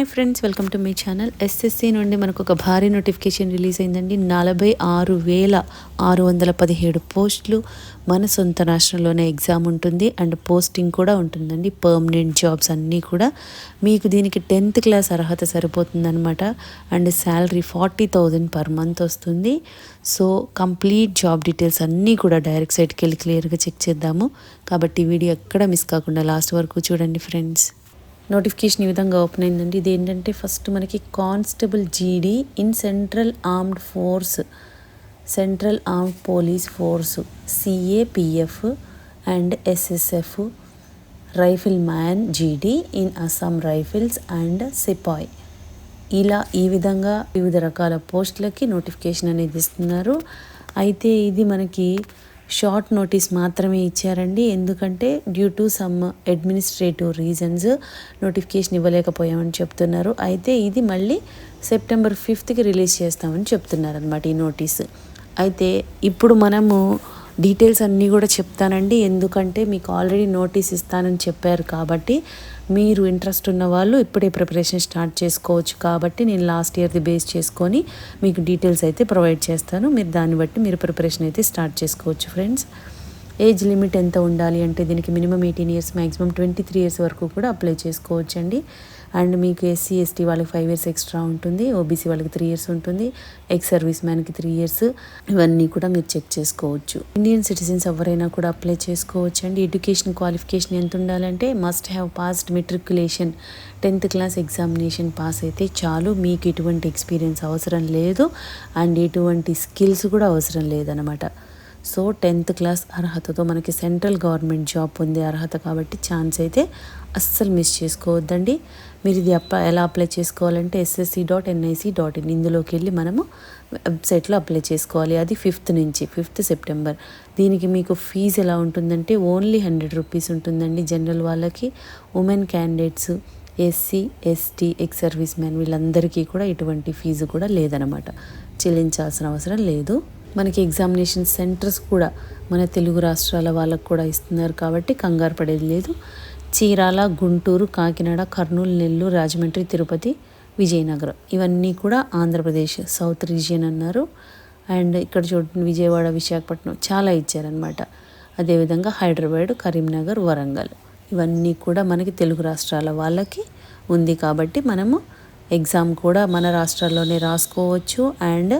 Hi friends welcome to మీ channel. SSC నుండి మనకు ఒక భారీ నోటిఫికేషన్ రిలీజ్ అయిందండి. నలభై ఆరు వేల ఆరు వందల పదిహేడు పోస్టులు మన సొంత రాష్ట్రంలోనే ఎగ్జామ్ ఉంటుంది. అండ్ పోస్టింగ్ కూడా ఉంటుందండి. పర్మనెంట్ జాబ్స్ అన్నీ కూడా మీకు దీనికి టెన్త్ క్లాస్ అర్హత సరిపోతుందనమాట and salary forty thousand per month వస్తుంది. సో కంప్లీట్ జాబ్ డీటెయిల్స్ అన్నీ కూడా డైరెక్ట్ సైట్కి వెళ్ళి క్లియర్గా చెక్ చేద్దాము. కాబట్టి వీడియో ఎక్కడ మిస్ కాకుండా లాస్ట్ వరకు చూడండి ఫ్రెండ్స్. నోటిఫికేషన్ ఈ విధంగా ఓపెన్ అయిందండి. ఇది ఏంటంటే ఫస్ట్ మనకి constable GD in central armed force central armed police force CAPF and SSF rifleman GD in Assam rifles and sepoy. ఇలా ఈ విధంగా వివిధ రకాల పోస్టులకి నోటిఫికేషన్ అనేది ఇస్తున్నారు. అయితే ఇది మనకి షార్ట్ నోటీస్ మాత్రమే ఇచ్చారండి. ఎందుకంటే due to some administrative reasons notification ఇవ్వలేకపోయామని చెప్తున్నారు. అయితే ఇది మళ్ళీ సెప్టెంబర్ ఫిఫ్త్కి రిలీజ్ చేస్తామని చెప్తున్నారు అనమాట ఈ నోటీస్. అయితే ఇప్పుడు మనము డీటెయిల్స్ అన్నీ కూడా చెప్తానండి. ఎందుకంటే మీకు ఆల్రెడీ నోటీస్ ఇస్తానని చెప్పారు కాబట్టి మీరు ఇంట్రెస్ట్ ఉన్న వాళ్ళు ఇప్పుడే ప్రిపరేషన్ స్టార్ట్ చేసుకోవచ్చు కాబట్టి నేను లాస్ట్ ఇయర్ది బేస్ చేసుకొని మీకు డీటెయిల్స్ అయితే ప్రొవైడ్ చేస్తాను. మీరు దాన్ని బట్టి మీరు ప్రిపరేషన్ అయితే స్టార్ట్ చేసుకోవచ్చు ఫ్రెండ్స్. ఏజ్ లిమిట్ ఎంత ఉండాలి అంటే దీనికి minimum eighteen years maximum twenty three years వరకు కూడా అప్లై చేసుకోవచ్చు అండి అండ్ మీకు ఎస్సీ ఎస్టీ వాళ్ళకి ఫైవ్ ఇయర్స్ ఎక్స్ట్రా ఉంటుంది ఓబీసీ వాళ్ళకి త్రీ ఇయర్స్ ఉంటుంది ఎక్స్ సర్వీస్ మ్యాన్కి త్రీ ఇయర్స్ ఇవన్నీ కూడా మీరు చెక్ చేసుకోవచ్చు. ఇండియన్ సిటిజన్స్ ఎవరైనా కూడా అప్లై చేసుకోవచ్చు అండి ఎడ్యుకేషన్ క్వాలిఫికేషన్ ఎంత ఉండాలంటే must have passed matriculation tenth class examination pass అయితే చాలు. మీకు ఎటువంటి ఎక్స్పీరియన్స్ అవసరం లేదు. అండ్ ఎటువంటి స్కిల్స్ కూడా అవసరం లేదనమాట సో టెన్త్ క్లాస్ అర్హతతో మనకి సెంట్రల్ గవర్నమెంట్ జాబ్ పొందే అర్హత కాబట్టి ఛాన్స్ అయితే అస్సలు మిస్ చేసుకోవద్దండి. మీరు ఇది అప్ ఎలా అప్లై చేసుకోవాలంటే SSC dot NIC dot in ఇందులోకి వెళ్ళి మనము వెబ్సైట్లో అప్లై చేసుకోవాలి. అది ఫిఫ్త్ నుంచి ఫిఫ్త్ సెప్టెంబర్. దీనికి మీకు ఫీజు ఎలా ఉంటుందంటే ఓన్లీ హండ్రెడ్ రూపీస్ ఉంటుందండి జనరల్ వాళ్ళకి. Women candidates SC ST ex service man వీళ్ళందరికీ కూడా ఎటువంటి ఫీజు కూడా లేదనమాట. చెల్లించాల్సిన అవసరం లేదు. మనకి ఎగ్జామినేషన్ సెంటర్స్ కూడా మన తెలుగు రాష్ట్రాల వాళ్ళకు కూడా ఇస్తున్నారు కాబట్టి కంగారు పడేది లేదు. చీరాల గుంటూరు కాకినాడ కర్నూలు నెల్లూరు రాజమండ్రి తిరుపతి విజయనగరం ఇవన్నీ కూడా ఆంధ్రప్రదేశ్ సౌత్ రీజియన్ అన్నారు. అండ్ ఇక్కడ చూడండి విజయవాడ విశాఖపట్నం చాలా ఇచ్చారనమాట అదేవిధంగా హైదరాబాద్ కరీంనగర్ వరంగల్ ఇవన్నీ కూడా మనకి తెలుగు రాష్ట్రాల వాళ్ళకి ఉంది కాబట్టి మనము ఎగ్జామ్ కూడా మన రాష్ట్రాల్లోనే రాసుకోవచ్చు. అండ్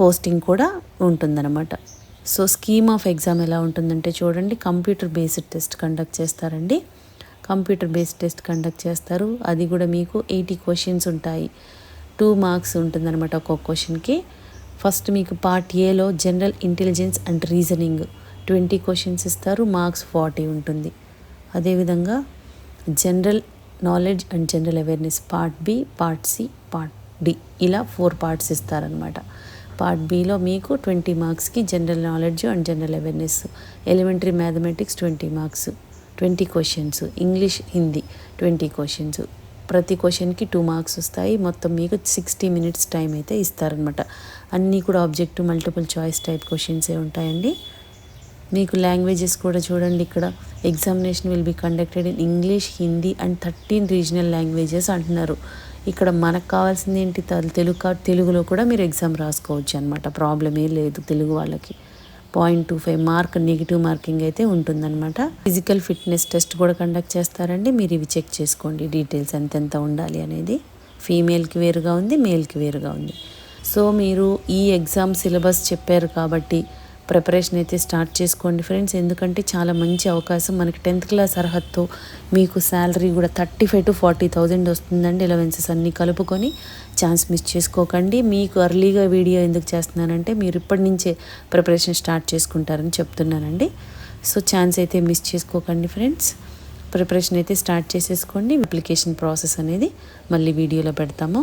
పోస్టింగ్ కూడా ఉంటుందన్నమాట. సో స్కీమ్ ఆఫ్ ఎగ్జామ్ ఎలా ఉంటుందంటే చూడండి కంప్యూటర్ బేస్డ్ టెస్ట్ కండక్ట్ చేస్తారండి. కంప్యూటర్ బేస్డ్ టెస్ట్ కండక్ట్ చేస్తారు. అది కూడా మీకు ఎయిటీ క్వశ్చన్స్ ఉంటాయి. టూ మార్క్స్ ఉంటుందన్నమాట ఒక్కొక్క క్వశ్చన్కి. ఫస్ట్ మీకు పార్ట్ ఏలో general intelligence and reasoning twenty questions ఇస్తారు మార్క్స్ ఫార్టీ ఉంటుంది. అదేవిధంగా general knowledge and general awareness part B part C part D ఇలా ఫోర్ పార్ట్స్ ఇస్తారనమాట పార్ట్ బిలో మీకు ట్వంటీ మార్క్స్కి general knowledge and general awareness elementary mathematics twenty marks twenty questions English Hindi twenty questions ప్రతి క్వశ్చన్కి two marks వస్తాయి. మొత్తం మీకు సిక్స్టీ మినిట్స్ టైం అయితే ఇస్తారనమాట అన్నీ కూడా ఆబ్జెక్టివ్ మల్టిపుల్ చాయిస్ టైప్ క్వశ్చన్సే ఉంటాయండి. మీకు లాంగ్వేజెస్ కూడా చూడండి ఇక్కడ. Examination will be conducted in English Hindi and thirteen regional languages అంటున్నారు. ఇక్కడ మనకు కావాల్సింది ఏంటి? తెలుగు తెలుగులో కూడా మీరు ఎగ్జామ్ రాసుకోవచ్చు అనమాట ప్రాబ్లమే లేదు తెలుగు వాళ్ళకి. Point two five mark negative marking అయితే ఉంటుందన్నమాట. ఫిజికల్ ఫిట్నెస్ టెస్ట్ కూడా కండక్ట్ చేస్తారండి. మీరు ఇవి చెక్ చేసుకోండి. డీటెయిల్స్ ఎంతెంత ఉండాలి అనేది. ఫీమేల్కి వేరుగా ఉంది మేల్కి వేరుగా ఉంది. సో మీరు ఈ ఎగ్జామ్ సిలబస్ చెప్పారు కాబట్టి ప్రిపరేషన్ అయితే స్టార్ట్ చేసుకోండి. ఫ్రెండ్స్ ఎందుకంటే చాలా మంచి అవకాశం. మనకి టెన్త్ క్లాస్ అర్హతతో మీకు శాలరీ కూడా thirty five to forty thousand వస్తుందండి. ఎలవెన్సెస్ అన్నీ కలుపుకొని ఛాన్స్ మిస్ చేసుకోకండి. మీకు అర్లీగా వీడియో ఎందుకు చేస్తున్నానంటే మీరు ఇప్పటి నుంచే ప్రిపరేషన్ స్టార్ట్ చేసుకుంటారని చెప్తున్నానండి. సో ఛాన్స్ అయితే మిస్ చేసుకోకండి ఫ్రెండ్స్ ప్రిపరేషన్ అయితే స్టార్ట్ చేసేసుకోండి. అప్లికేషన్ ప్రాసెస్ అనేది మళ్ళీ వీడియోలో పెడతాము.